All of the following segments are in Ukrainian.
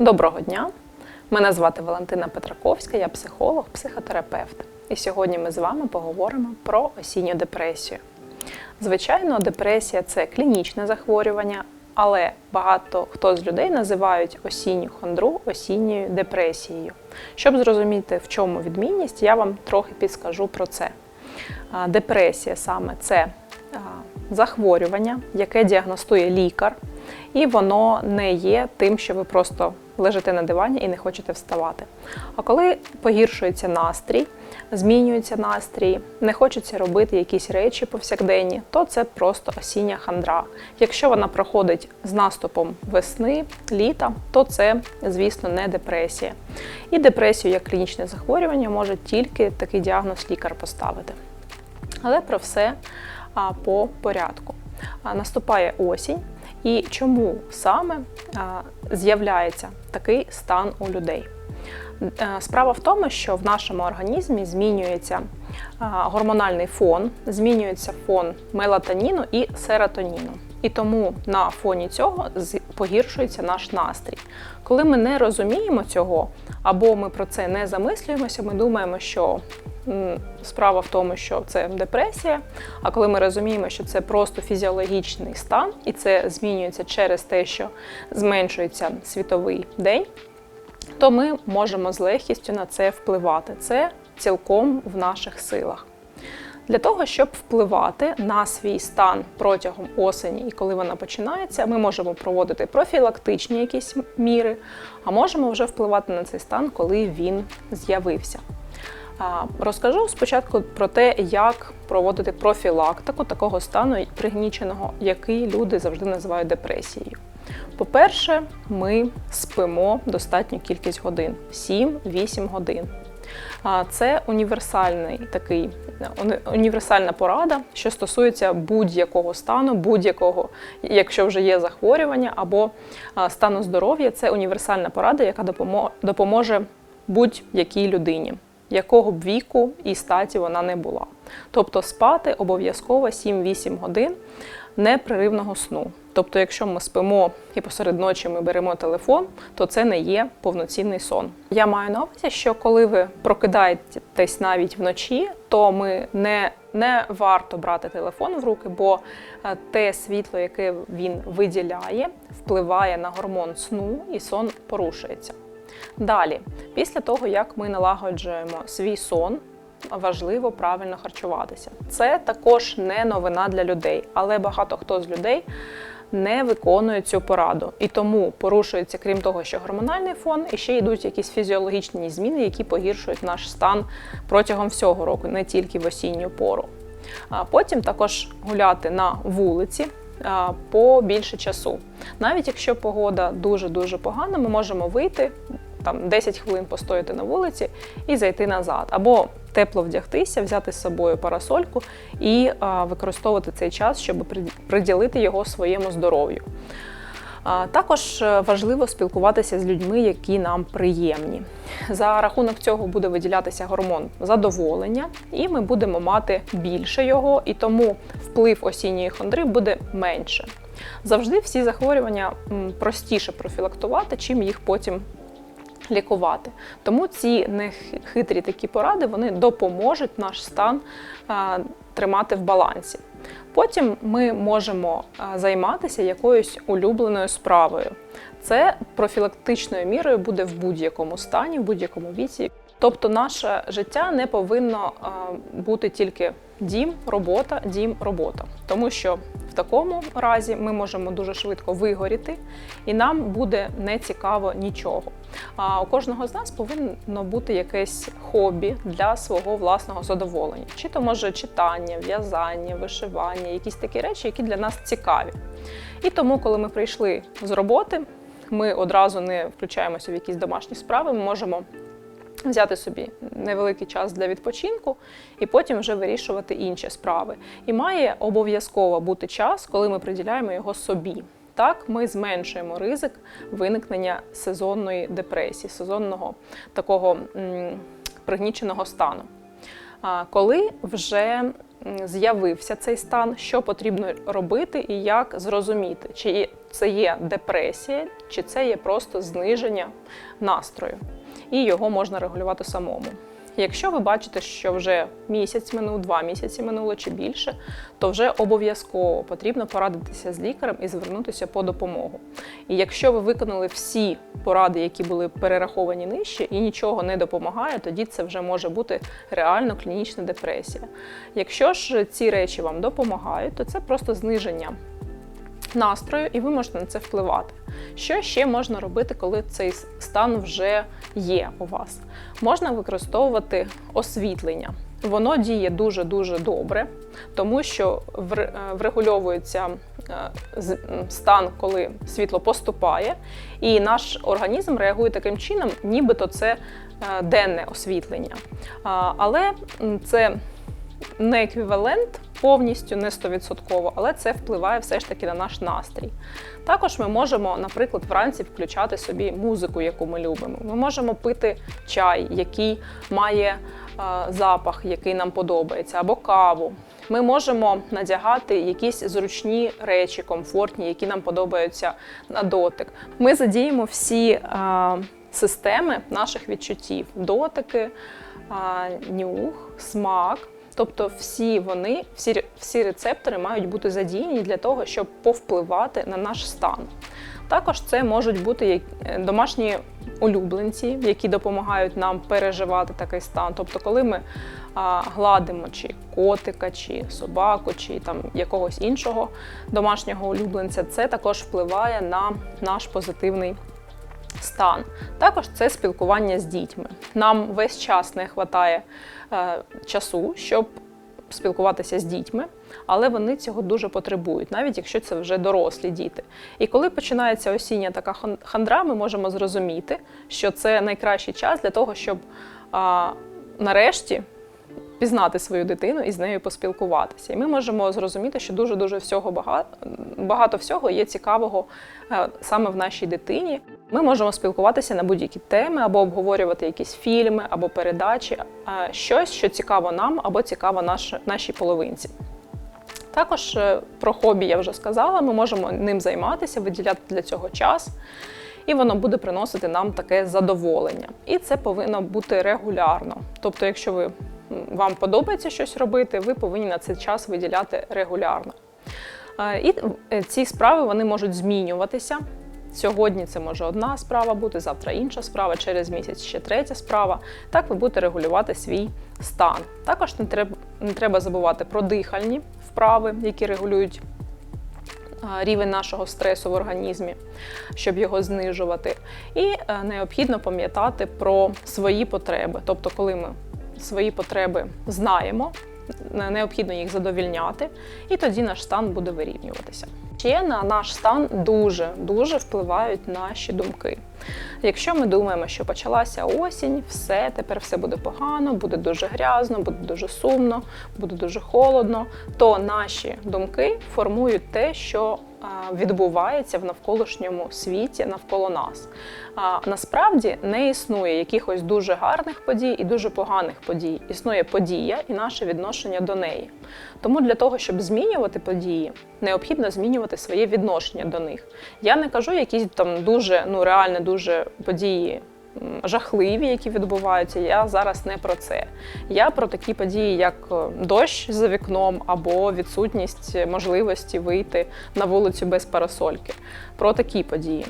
Доброго дня! Мене звати Валентина Петраковська, я психолог, психотерапевт. І сьогодні ми з вами поговоримо про осінню депресію. Звичайно, депресія це клінічне захворювання, але багато хто з людей називають осінню хандру осінньою депресією. Щоб зрозуміти, в чому відмінність, я вам трохи підскажу про це. Депресія саме це захворювання, яке діагностує лікар, і воно не є тим, що ви просто лежите на дивані і не хочете вставати. А коли погіршується настрій, змінюється настрій, не хочеться робити якісь речі повсякденні, то це просто осіння хандра. Якщо вона проходить з наступом весни, літа, то це, звісно, не депресія. І депресію як клінічне захворювання може тільки такий діагноз лікар поставити. Але про все по порядку. Наступає осінь, і чому саме з'являється такий стан у людей? Е, Справа в тому, що в нашому організмі змінюється гормональний фон, змінюється фон мелатоніну і серотоніну. І тому на фоні цього погіршується наш настрій. Коли ми не розуміємо цього, або ми про це не замислюємося, ми думаємо, що справа в тому, що це депресія. А коли ми розуміємо, що це просто фізіологічний стан, і це змінюється через те, що зменшується світовий день, то ми можемо з легкістю на це впливати. Це цілком в наших силах. Для того, щоб впливати на свій стан протягом осені і коли вона починається, ми можемо проводити профілактичні якісь міри, а можемо вже впливати на цей стан, коли він з'явився. Розкажу спочатку про те, як проводити профілактику такого стану пригніченого, який люди завжди називають депресією. По-перше, ми спимо достатню кількість годин 7-8 годин. Це універсальний такий універсальна порада, що стосується будь-якого стану, будь-якого, якщо вже є захворювання або стану здоров'я. Це універсальна порада, яка допоможе будь-якій людині, якого б віку і статі вона не була. Тобто спати обов'язково 7-8 годин непреривного сну. Тобто, якщо ми спимо і посеред ночі ми беремо телефон, то це не є повноцінний сон. Я маю на увазі, що коли ви прокидаєтесь навіть вночі, то ми не, не варто брати телефон в руки, бо е, те світло, яке він виділяє, впливає на гормон сну, і сон порушується. Далі, після того, як ми налагоджуємо свій сон, важливо правильно харчуватися. Це також не новина для людей, але багато хто з людей не виконує цю пораду. І тому порушується, крім того, що гормональний фон, і ще йдуть якісь фізіологічні зміни, які погіршують наш стан протягом всього року, не тільки в осінню пору. А Потім також гуляти на вулиці по більше часу. Навіть якщо погода дуже-дуже погана, ми можемо вийти там 10 хвилин постояти на вулиці і зайти назад. Або тепло вдягтися, взяти з собою парасольку і використовувати цей час, щоб при- приділити його своєму здоров'ю. Також е, важливо спілкуватися з людьми, які нам приємні. За рахунок цього буде виділятися гормон задоволення, і ми будемо мати більше його, і тому вплив осінньої хандри буде менше. Завжди всі захворювання простіше профілактувати, чим їх потім лікувати. Тому ці нехитрі такі поради вони допоможуть наш стан тримати в балансі. Потім ми можемо займатися якоюсь улюбленою справою. Це профілактичною мірою буде в будь-якому стані, в будь-якому віці. Тобто, наше життя не повинно бути тільки дім, робота, дім, робота, тому що такому разі ми можемо дуже швидко вигоріти, і нам буде не цікаво нічого. А у кожного з нас повинно бути якесь хобі для свого власного задоволення. Чи то може читання, в'язання, вишивання, якісь такі речі, які для нас цікаві. І тому, коли ми прийшли з роботи, ми одразу не включаємося в якісь домашні справи, ми можемо взяти собі невеликий час для відпочинку і потім вже вирішувати інші справи. І має обов'язково бути час, коли ми приділяємо його собі. Так, ми зменшуємо ризик виникнення сезонної депресії, сезонного такого пригніченого стану. Коли вже з'явився цей стан, що потрібно робити і як зрозуміти, чи це є депресія, чи це є просто зниження настрою. І його можна регулювати самому. Якщо ви бачите, що вже місяць минув, два місяці минуло чи більше, то вже обов'язково потрібно порадитися з лікарем і звернутися по допомогу. І якщо ви виконали всі поради, які були перераховані нижче, і нічого не допомагає, тоді це вже може бути реально клінічна депресія. Якщо ж ці речі вам допомагають, то це просто зниження настрою, і ви можете на це впливати. Що ще можна робити, коли цей стан вже є у вас? Можна використовувати освітлення. Воно діє дуже дуже добре, тому що е, врегульовується е, стан, коли світло поступає, і наш організм реагує таким чином, нібито це е, денне освітлення. Але це не еквівалент повністю, не 100%, але це впливає все ж таки на наш настрій. Також ми можемо, наприклад, вранці включати собі музику, яку ми любимо. Ми можемо пити чай, який має е, запах, який нам подобається, або каву. Ми можемо надягати якісь зручні речі, комфортні, які нам подобаються на дотик. Ми задіємо всі е, системи наших відчуттів: дотики, нюх, смак. Тобто всі вони, всі, всі рецептори мають бути задіяні для того, щоб повпливати на наш стан. Також це можуть бути е, домашні улюбленці, які допомагають нам переживати такий стан. Тобто, коли ми а, гладимо чи котика, чи собаку, чи там якогось іншого домашнього улюбленця, це також впливає на наш позитивний стан. Також це спілкування з дітьми. Нам весь час не вистачає е, часу, щоб спілкуватися з дітьми, але вони цього дуже потребують, навіть якщо це вже дорослі діти. І коли починається осіння така хандра, ми можемо зрозуміти, що це найкращий час для того, щоб а, нарешті пізнати свою дитину і з нею поспілкуватися. І ми можемо зрозуміти, що дуже дуже всього багато, багато всього є цікавого е, саме в нашій дитині. Ми можемо спілкуватися на будь-які теми або обговорювати якісь фільми або передачі, е, щось, що цікаво нам або цікаво наш, нашій половинці. Також е, про хобі я вже сказала, ми можемо ним займатися, виділяти для цього час, і воно буде приносити нам таке задоволення. І це повинно бути регулярно. Тобто, якщо ви, вам подобається щось робити, ви повинні на цей час виділяти регулярно. Е, І е, ці справи вони можуть змінюватися. Сьогодні це може одна справа бути, завтра інша справа, через місяць ще третя справа. Так ви будете регулювати свій стан. Також не треба, не треба забувати про дихальні вправи, які регулюють рівень нашого стресу в організмі, щоб його знижувати. І е, необхідно пам'ятати про свої потреби. Тобто, коли ми свої потреби знаємо, необхідно їх задовільняти, і тоді наш стан буде вирівнюватися. Ще на наш стан дуже дуже впливають наші думки. Якщо ми думаємо, що почалася осінь, все, тепер все буде погано, буде дуже грязно, буде дуже сумно, буде дуже холодно, то наші думки формують те, що відбувається в навколишньому світі навколо нас. Насправді не існує якихось дуже гарних подій і дуже поганих подій. Існує подія і наше відношення до неї. Тому для того, щоб змінювати події, необхідно змінювати своє відношення до них. Я не кажу якісь там дуже, ну реально дуже події. Жахливі, які відбуваються, я зараз не про це. Я про такі події, як е, дощ за вікном або відсутність можливості вийти на вулицю без парасольки. Про такі події.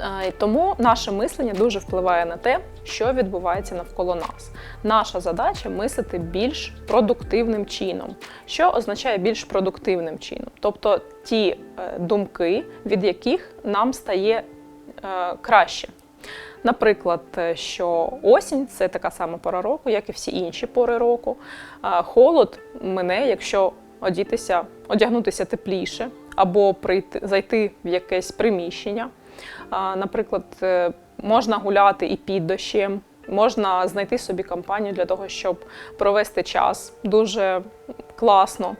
Е, Тому наше мислення дуже впливає на те, що відбувається навколо нас. Наша задача мислити більш продуктивним чином. Що означає більш продуктивним чином? Тобто ті е, думки, від яких нам стає краще. Наприклад, е, що осінь це така сама пора року, як і всі інші пори року. Холод мине, якщо одітися, одягнутися тепліше або прийти, зайти в якесь приміщення. Наприклад, е, можна гуляти і під дощем, можна знайти собі компанію для того, щоб провести час дуже класно.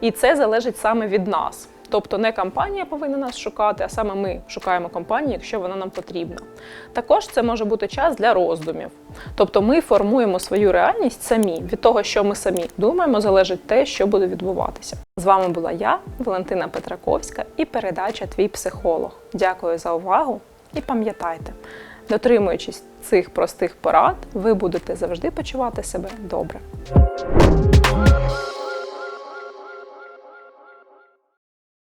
І це залежить саме від нас. Тобто не компанія повинна нас шукати, а саме ми шукаємо компанію, якщо вона нам потрібна. Також це може бути час для роздумів. Тобто ми формуємо свою реальність самі. Від того, що ми самі думаємо, залежить те, що буде відбуватися. З вами була я, Валентина Петраковська, і передача Твій психолог. Дякую за увагу і пам'ятайте, дотримуючись цих простих порад, ви будете завжди почувати себе добре.